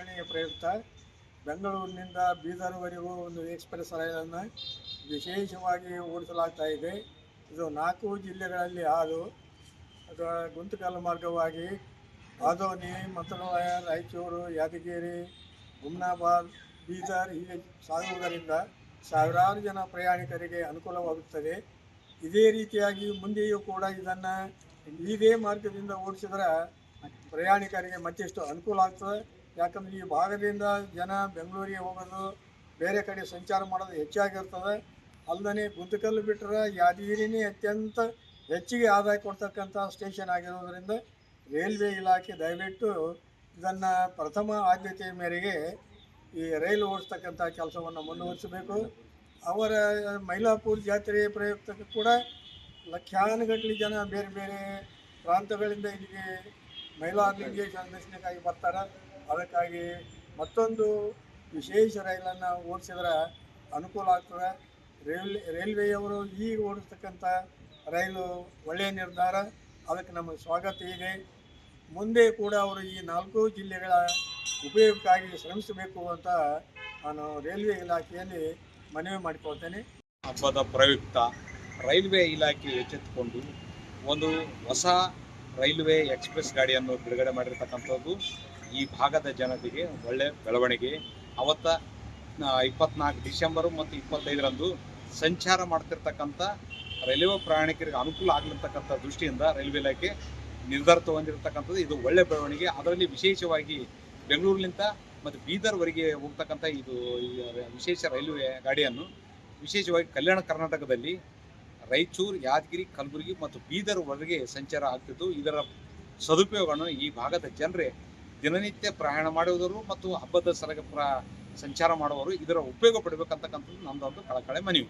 ದಿನಾಚರಣೆಯ ಪ್ರಯುಕ್ತ ಬೆಂಗಳೂರಿನಿಂದ ಬೀದರ್ವರೆಗೂ ಒಂದು ಎಕ್ಸ್ಪ್ರೆಸ್ ರೈಲನ್ನು ವಿಶೇಷವಾಗಿ ಓಡಿಸಲಾಗ್ತಾ ಇದೆ. ಇದು ನಾಲ್ಕು ಜಿಲ್ಲೆಗಳಲ್ಲಿ ಹಾದು ಅದು ಗುಂತಕಲ್ ಮಾರ್ಗವಾಗಿ ಆದೋನಿ, ಮಂತ್ರಾಲಯ, ರಾಯಚೂರು, ಯಾದಗಿರಿ, ಗುಮ್ನಾಬಾದ್, ಬೀದರ್ ಹೀಗೆ ಸಾಗುವುದರಿಂದ ಸಾವಿರಾರು ಜನ ಪ್ರಯಾಣಿಕರಿಗೆ ಅನುಕೂಲವಾಗುತ್ತದೆ. ಇದೇ ರೀತಿಯಾಗಿ ಮುಂದೆಯೂ ಕೂಡ ಇದನ್ನು ಇದೇ ಮಾರ್ಗದಿಂದ ಓಡಿಸಿದ್ರೆ ಪ್ರಯಾಣಿಕರಿಗೆ ಮತ್ತಿಷ್ಟು ಅನುಕೂಲ ಆಗ್ತದೆ. ಯಾಕಂದ್ರೆ ಈ ಭಾಗದಿಂದ ಜನ ಬೆಂಗಳೂರಿಗೆ ಹೋಗೋದು ಬೇರೆ ಕಡೆ ಸಂಚಾರ ಮಾಡೋದು ಹೆಚ್ಚಾಗಿರ್ತದೆ. ಅಲ್ಲದೆ ಗುಂತಕಲ್ಲು ಬಿಟ್ಟರೆ ಯಾದಗಿರಿನೇ ಅತ್ಯಂತ ಹೆಚ್ಚಿಗೆ ಆದಾಯ ಕೊಡ್ತಕ್ಕಂಥ ಸ್ಟೇಷನ್ ಆಗಿರೋದರಿಂದ ರೈಲ್ವೆ ಇಲಾಖೆ ದಯವಿಟ್ಟು ಇದನ್ನು ಪ್ರಥಮ ಆದ್ಯತೆಯ ಮೇರೆಗೆ ಈ ರೈಲು ಓಡಿಸ್ತಕ್ಕಂಥ ಕೆಲಸವನ್ನು ಮುಂದುವರಿಸಬೇಕು. ಅವರ ಮೈಲಾಪುರ ಜಾತ್ರೆಯ ಪ್ರಯುಕ್ತ ಕೂಡ ಲಕ್ಷಾನುಗಟ್ಟಲೆ ಜನ ಬೇರೆ ಬೇರೆ ಪ್ರಾಂತಗಳಿಂದ ಇಲ್ಲಿಗೆ ಮೈಲಾರಲಿಂಗೇಶ್ವರ ದರ್ಶನಕ್ಕಾಗಿ ಬರ್ತಾರೆ. ಅದಕ್ಕಾಗಿ ಮತ್ತೊಂದು ವಿಶೇಷ ರೈಲನ್ನು ಓಡಿಸಿದ್ರೆ ಅನುಕೂಲ ಆಗ್ತದೆ. ರೈಲ್, ರೈಲ್ವೆಯವರು ಈಗ ಓಡಿಸ್ತಕ್ಕಂಥ ರೈಲು ಒಳ್ಳೆಯ ನಿರ್ಧಾರ. ಅದಕ್ಕೆ ನಮ್ಮ ಸ್ವಾಗತ ಇದೆ. ಮುಂದೆ ಕೂಡ ಅವರು ಈ ನಾಲ್ಕು ಜಿಲ್ಲೆಗಳ ಉಪಯೋಗಕ್ಕಾಗಿ ಶ್ರಮಿಸಬೇಕು ಅಂತ ನಾನು ರೈಲ್ವೆ ಇಲಾಖೆಯಲ್ಲಿ ಮನವಿ ಮಾಡಿಕೊಳ್ತೇನೆ. ಹಬ್ಬದ ಪ್ರಯುಕ್ತ ರೈಲ್ವೆ ಇಲಾಖೆ ಎಚ್ಚೆತ್ತುಕೊಂಡು ಒಂದು ಹೊಸ ರೈಲ್ವೆ ಎಕ್ಸ್ಪ್ರೆಸ್ ಗಾಡಿಯನ್ನು ಬಿಡುಗಡೆ ಮಾಡಿರ್ತಕ್ಕಂಥದ್ದು ಈ ಭಾಗದ ಜನತೆಗೆ ಒಳ್ಳೆ ಬೆಳವಣಿಗೆ. ಅವತ್ತ ಇಪ್ಪತ್ನಾಲ್ಕು ಡಿಸೆಂಬರು ಮತ್ತು ಇಪ್ಪತ್ತೈದರಂದು ಸಂಚಾರ ಮಾಡ್ತಿರ್ತಕ್ಕಂಥ ರೈಲ್ವೆ ಪ್ರಯಾಣಿಕರಿಗೆ ಅನುಕೂಲ ಆಗ್ಲಿರ್ತಕ್ಕಂಥ ದೃಷ್ಟಿಯಿಂದ ರೈಲ್ವೆ ಇಲಾಖೆ ನಿರ್ಧಾರ ತಗೊಂಡಿರ್ತಕ್ಕಂಥದ್ದು. ಇದು ಒಳ್ಳೆ ಬೆಳವಣಿಗೆ. ಅದರಲ್ಲಿ ವಿಶೇಷವಾಗಿ ಬೆಂಗಳೂರಿನಿಂದ ಮತ್ತು ಬೀದರ್ವರೆಗೆ ಹೋಗ್ತಕ್ಕಂಥ ಇದು ವಿಶೇಷ ರೈಲ್ವೆ ಗಾಡಿಯನ್ನು, ವಿಶೇಷವಾಗಿ ಕಲ್ಯಾಣ ಕರ್ನಾಟಕದಲ್ಲಿ ರಾಯಚೂರು, ಯಾದಗಿರಿ, ಕಲಬುರಗಿ ಮತ್ತು ಬೀದರ್ವರೆಗೆ ಸಂಚಾರ ಆಗ್ತಿದ್ದು. ಇದರ ಸದುಪಯೋಗವನ್ನು ಈ ಭಾಗದ ಜನರೇ ದಿನನಿತ್ಯ ಪ್ರಯಾಣ ಮಾಡುವುದರು ಮತ್ತು ಹಬ್ಬದ ಸರಗ ಸಂಚಾರ ಮಾಡುವವರು ಇದರ ಉಪಯೋಗ ಪಡಬೇಕಂತಕ್ಕಂಥದ್ದು ನಮ್ಮದೊಂದು ಕಳಕಳೆ ಮನವಿ.